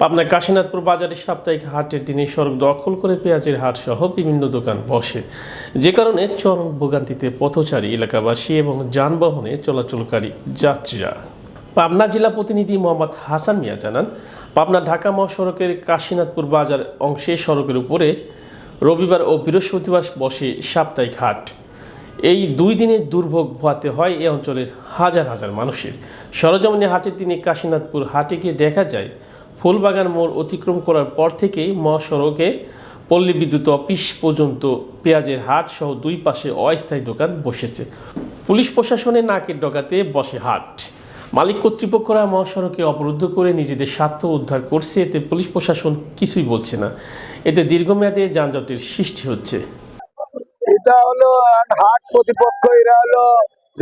পাবনা কাশীনাথপুর বাজারে সাপ্তাহিক হাটের দিনে সড়ক দখল করে পেঁয়াজের হাট সহ বিভিন্ন দোকান বসে। যে কারণে চরম ভোগান্তিতে পথচারী এলাকাবাসী এবং যানবাহনে চলাচলকারী যাত্রীরা। পাবনা জেলা প্রতিনিধি মোহাম্মদ হাসান মিয়া জানান, পাবনা ঢাকা মহাসড়কের কাশীনাথপুর বাজার অংশে সড়কের উপরে রবিবার ও বৃহস্পতিবার বসে সাপ্তাহিক হাট। এই দুই দিনে দুর্ভোগ ভোয়াতে হয় এই অঞ্চলের হাজার হাজার মানুষের। সরজমিনে হাটের দিনে কাশীনাথপুর হাটে গিয়ে দেখা যায় ফুলবাগান মোড় অতিক্রম করার পর থেকেই মহাসড়কে পল্লী বিদ্যুৎ অফিস পর্যন্ত পেঁয়াজের হাট সহ দুই পাশে অস্থায়ী দোকান বসেছে। পুলিশ প্রশাসনের নাকের ডগাতে বসে হাট। মালিক কর্তৃপক্ষরা মহাসড়কে অবরুদ্ধ করে নিজেদের স্বার্থ উদ্ধার করছে, এতে পুলিশ প্রশাসন কিছুই বলছে না। এতে দীর্ঘমেয়াদে যানজটের সৃষ্টি হচ্ছে। এটা হলো হাট প্রতিপক্ষ, এরা হলো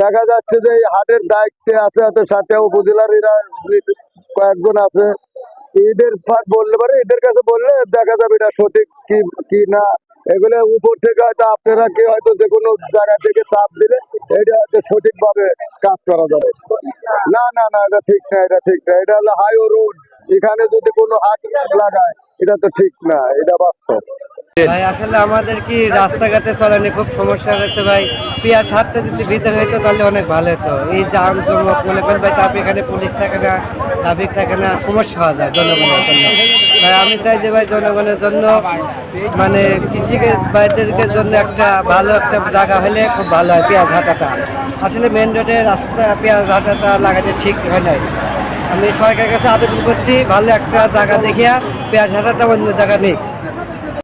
দেখা যাচ্ছে যে হাটের দায়িত্বে আছে সাথে উপজেলার এরা কয়েকজন আছে। এদের বললে পারে এদের কাছে বললে দেখা যাবে এটা সঠিক কি কি না। এগুলো উপর থেকে হয়তো আপনারা কে হয়তো যে কোনো জায়গা থেকে চাপ দিলে এটা হয়তো সঠিকভাবে কাজ করা যাবে। না না না, এটা ঠিক না, এটা ঠিক না। এটা হলো হাইও রোড এখানে যদি কোনো হাট লাগায়, এটা তো ঠিক না, এটা বাস্তব। ভাই, আসলে আমাদের কি রাস্তাঘাটে চলানি খুব সমস্যা হয়েছে ভাই। পেঁয়াজ হাটটা যদি ভিতরে হইতো তাহলে অনেক ভালো হতো। এই জাম জমক মনে করেন, ভাই তারপর এখানে পুলিশ থাকে না ট্রাফিক থাকে না, সমস্যা হয়ে যায় জনগণের জন্য। ভাই, আমি চাই যে, ভাই, জনগণের জন্য মানে কৃষিকের ভাইদেরকে জন্য একটা ভালো একটা জায়গা হলে খুব ভালো হয়, পেঁয়াজ হাটাটা। আসলে মেন রোডে রাস্তা, পেঁয়াজ হাটাটা লাগাতে ঠিক হয় নাই। আমি সরকারের কাছে আবেদন করছি, ভালো একটা জায়গা দেখিয়া পেঁয়াজ হাটাটা অন্য জায়গা নেই।